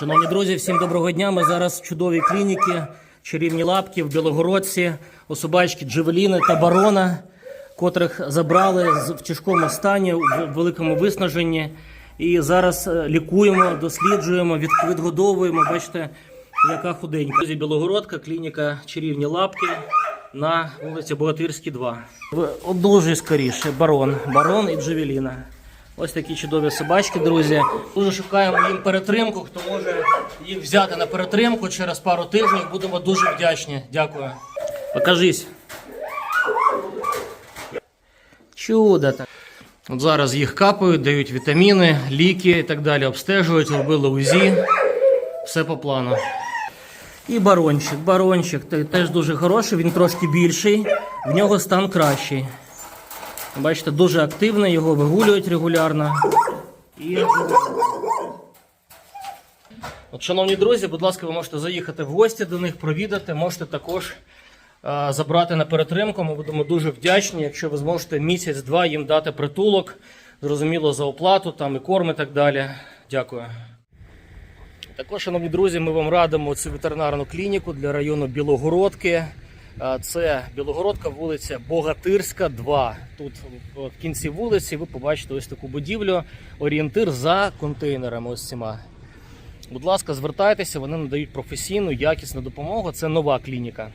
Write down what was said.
Шановні друзі, всім доброго дня. Ми зараз в чудовій клініці, чарівні лапки в Білогородці, у собачки Джевеліни та Барона, котрих забрали в тяжкому стані, в великому виснаженні. І зараз е, лікуємо, досліджуємо, відгодовуємо. Бачите, яка худенька. Друзі, Білогородка, клініка чарівні лапки на вулиці Богатирській, 2. В- Одужуй скоріше, барон, барон і Джевеліна. Ось такі чудові собачки, друзі. Дуже шукаємо їм перетримку. Хто може їх взяти на перетримку через пару тижнів, будемо дуже вдячні. Дякую. Покажись. Чудо так. От зараз їх капають, дають вітаміни, ліки і так далі. Обстежують, робили УЗІ. Все по плану. І барончик. Барончик теж дуже хороший, він трошки більший, в нього стан кращий. Бачите, дуже активний, його вигулюють регулярно. І... От, шановні друзі, будь ласка, ви можете заїхати в гості до них, провідати, можете також е, забрати на перетримку. Ми будемо дуже вдячні, якщо ви зможете місяць-два їм дати притулок, зрозуміло, за оплату, там і корм і так далі. Дякую. Також, шановні друзі, ми вам радимо цю ветеринарну клініку для району Білогородки. Це Білогородка, вулиця Богатирська, 2. Тут в кінці вулиці ви побачите ось таку будівлю, орієнтир за контейнерами. Ось цими. Будь ласка, звертайтеся, вони надають професійну, якісну допомогу. Це нова клініка.